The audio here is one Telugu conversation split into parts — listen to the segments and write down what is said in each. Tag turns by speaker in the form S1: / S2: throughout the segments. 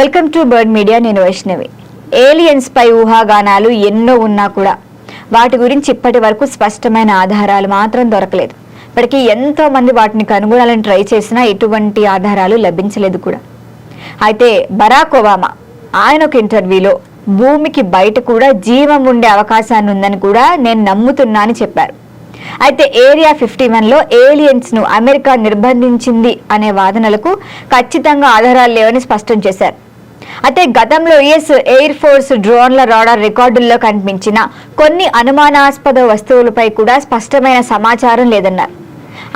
S1: వెల్కమ్ టు బర్డ్ మీడియా నేను వైష్ణవి. ఏలియన్స్ పై ఊహాగానాలు ఎన్నో ఉన్నా కూడా వాటి గురించి ఇప్పటి వరకు స్పష్టమైన ఆధారాలు మాత్రం దొరకలేదు. ఇప్పటికీ ఎంతో మంది వాటిని కనుగొనాలని ట్రై చేసినా ఎటువంటి ఆధారాలు లభించలేదు కూడా. అయితే బరాక్ ఒబామా ఆయన ఒక ఇంటర్వ్యూలో భూమికి బయట కూడా జీవం ఉండే అవకాశాన్ని ఉందని కూడా నేను నమ్ముతున్నా అని చెప్పారు. అయితే ఏరియా ఫిఫ్టీ వన్లో ఏలియన్స్ను అమెరికా నిర్బంధించింది అనే వాదనలకు ఖచ్చితంగా ఆధారాలు లేవని స్పష్టం చేశారు. అయితే గతంలో యుఎస్ ఎయిర్ ఫోర్స్ డ్రోన్ల రాడార్ రికార్డుల్లో కనిపించిన కొన్ని అనుమానాస్పద వస్తువులపై కూడా స్పష్టమైన సమాచారం లేదన్నారు.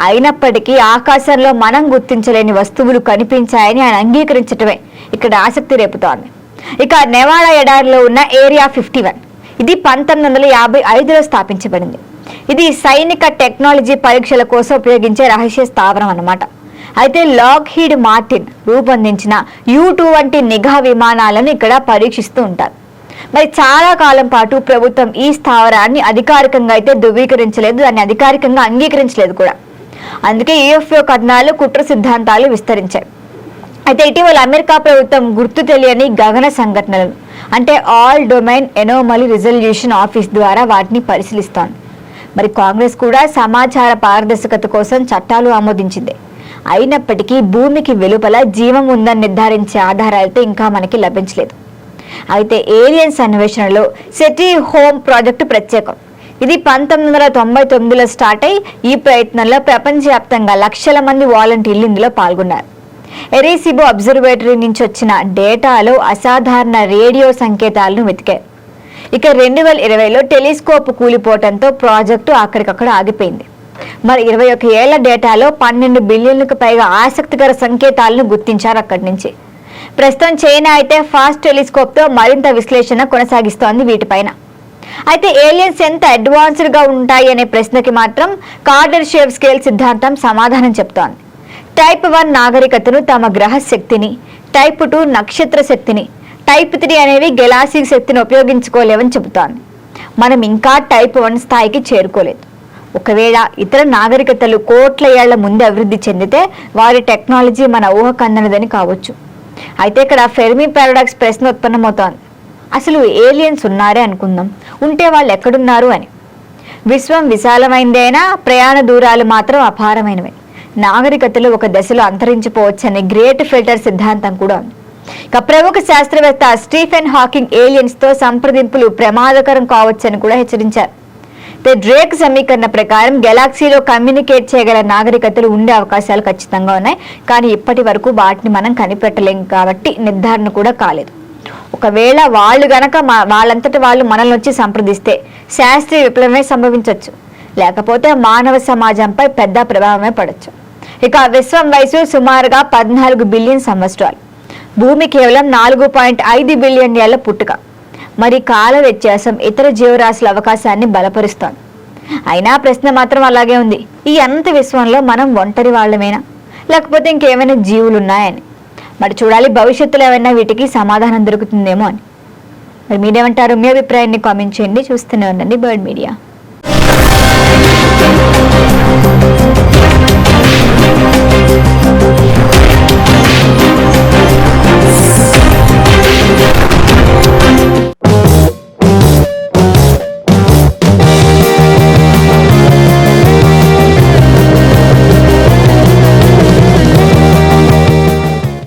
S1: అయినప్పటికీ ఆకాశంలో మనం గుర్తించలేని వస్తువులు కనిపించాయని ఆయన అంగీకరించటమే ఇక్కడ ఆసక్తి రేపుతోంది. ఇక నెవాడా ఎడారిలో ఉన్న ఏరియా ఫిఫ్టీ వన్ ఇది పంతొమ్మిది వందల యాభై ఐదులో స్థాపించబడింది. ఇది సైనిక టెక్నాలజీ పరీక్షల కోసం ఉపయోగించే రహస్య స్థావరం అన్నమాట. అయితే లాక్ హీడ్ మార్టిన్ రూపొందించిన యూ టూ వంటి నిఘా విమానాలను ఇక్కడ పరీక్షిస్తూ ఉంటారు. మరి చాలా కాలం పాటు ప్రభుత్వం ఈ స్థావరాన్ని అధికారికంగా అయితే ధృవీకరించలేదు దాన్ని అధికారికంగా అంగీకరించలేదు కూడా. అందుకే యూఎఫ్ఓ కథనాలు కుట్ర సిద్ధాంతాలు విస్తరించాయి. అయితే ఇటీవల అమెరికా ప్రభుత్వం గుర్తు తెలియని గగన సంఘటనలను అంటే all domain anomaly resolution office ద్వారా వాటిని పరిశీలిస్తోంది. మరి కాంగ్రెస్ కూడా సమాచార పారదర్శకత కోసం చట్టాలు ఆమోదించింది. అయినప్పటికీ భూమికి వెలుపల జీవం ఉందని నిర్ధారించే ఆధారాలతో ఇంకా మనకి లభించలేదు. అయితే ఏలియన్స్ అన్వేషణలో సెటీ హోమ్ ప్రాజెక్టు ప్రత్యేకం. ఇది పంతొమ్మిది వందల తొంభై తొమ్మిదిలో స్టార్ట్ అయి ఈ ప్రయత్నంలో ప్రపంచవ్యాప్తంగా లక్షల మంది వాలంటీర్లు ఇందులో పాల్గొన్నారు. ఎరీసిబో అబ్జర్వేటరీ నుంచి వచ్చిన డేటాలో అసాధారణ రేడియో సంకేతాలను వెతికారు. ఇక రెండు వేల ఇరవైలో టెలిస్కోప్ కూలిపోవడంతో ప్రాజెక్టు అక్కడికక్కడ ఆగిపోయింది. మరి ఇరవై ఒక ఏళ్ళ డేటాలో పన్నెండు బిలియన్లకు పైగా ఆసక్తికర సంకేతాలను గుర్తించారు అక్కడి నుంచి. ప్రస్తుతం చైనా అయితే ఫాస్ట్ టెలిస్కోప్తో మరింత విశ్లేషణ కొనసాగిస్తోంది వీటిపైన. అయితే ఏలియన్స్ ఎంత అడ్వాన్స్డ్గా ఉంటాయి అనే ప్రశ్నకి మాత్రం కార్డర్ షేవ్ స్కేల్ సిద్ధాంతం సమాధానం చెప్తోంది. టైప్ వన్ నాగరికతను తమ గ్రహ శక్తిని టైప్ టూ నక్షత్ర శక్తిని టైప్ త్రీ అనేవి గెలాసీ శక్తిని ఉపయోగించుకోలేవని చెబుతోంది. మనం ఇంకా టైప్ వన్ స్థాయికి చేరుకోలేదు. ఒకవేళ ఇతర నాగరికతలు కోట్ల ఏళ్ళ ముందు అభివృద్ధి చెందితే వారి టెక్నాలజీ మన ఊహకందనిదని కావచ్చు. అయితే ఇక్కడ ఫెర్మీ పారాడాక్స్ ప్రశ్న ఉత్పన్నమవుతోంది. అసలు ఏలియన్స్ ఉన్నారే అనుకుందాం. ఉంటే వాళ్ళు ఎక్కడున్నారు అని. విశ్వం విశాలమైందైనా ప్రయాణ దూరాలు మాత్రం అపారమైనవి. నాగరికతలు ఒక దశలో అంతరించిపోవచ్చని గ్రేట్ ఫిల్టర్ సిద్ధాంతం కూడా ఉంది. ఇక ప్రముఖ శాస్త్రవేత్త స్టీఫెన్ హాకింగ్ ఏలియన్స్తో సంప్రదింపులు ప్రమాదకరం కావచ్చని కూడా హెచ్చరించారు. డ్రేక్ సమీకరణ ప్రకారం గెలాక్సీలో కమ్యూనికేట్ చేయగల నాగరికతలు ఉండే అవకాశాలు ఖచ్చితంగా ఉన్నాయి. కానీ ఇప్పటి వరకు వాటిని మనం కనిపెట్టలేం కాబట్టి నిర్ధారణ కూడా కాలేదు. ఒకవేళ వాళ్ళు గనక మా వాళ్ళంతటి వాళ్ళు మనల్ని వచ్చి సంప్రదిస్తే శాస్త్రీయ విప్లవమే సంభవించవచ్చు లేకపోతే మానవ సమాజంపై పెద్ద ప్రభావమే పడవచ్చు ఇక విశ్వం వయసు సుమారుగా పద్నాలుగు బిలియన్ సంవత్సరాలు. భూమి కేవలం నాలుగు పాయింట్ ఐదు బిలియన్ ఏళ్ళ పుట్టుక. మరి కాల వ్యత్యాసం ఇతర జీవరాశుల అవకాశాన్ని బలపరుస్తోంది. అయినా ప్రశ్న మాత్రం అలాగే ఉంది. ఈ అనంత విశ్వంలో మనం ఒంటరి వాళ్ళమేనా? లేకపోతే ఇంకేమైనా జీవులు ఉన్నాయని మరి చూడాలి భవిష్యత్తులో ఏమైనా వీటికి సమాధానం దొరుకుతుందేమో అని. మరి మీరేమంటారు? మీ అభిప్రాయాన్ని కామెంట్ చేయండి. చూస్తూనే ఉండండి బర్డ్ మీడియా.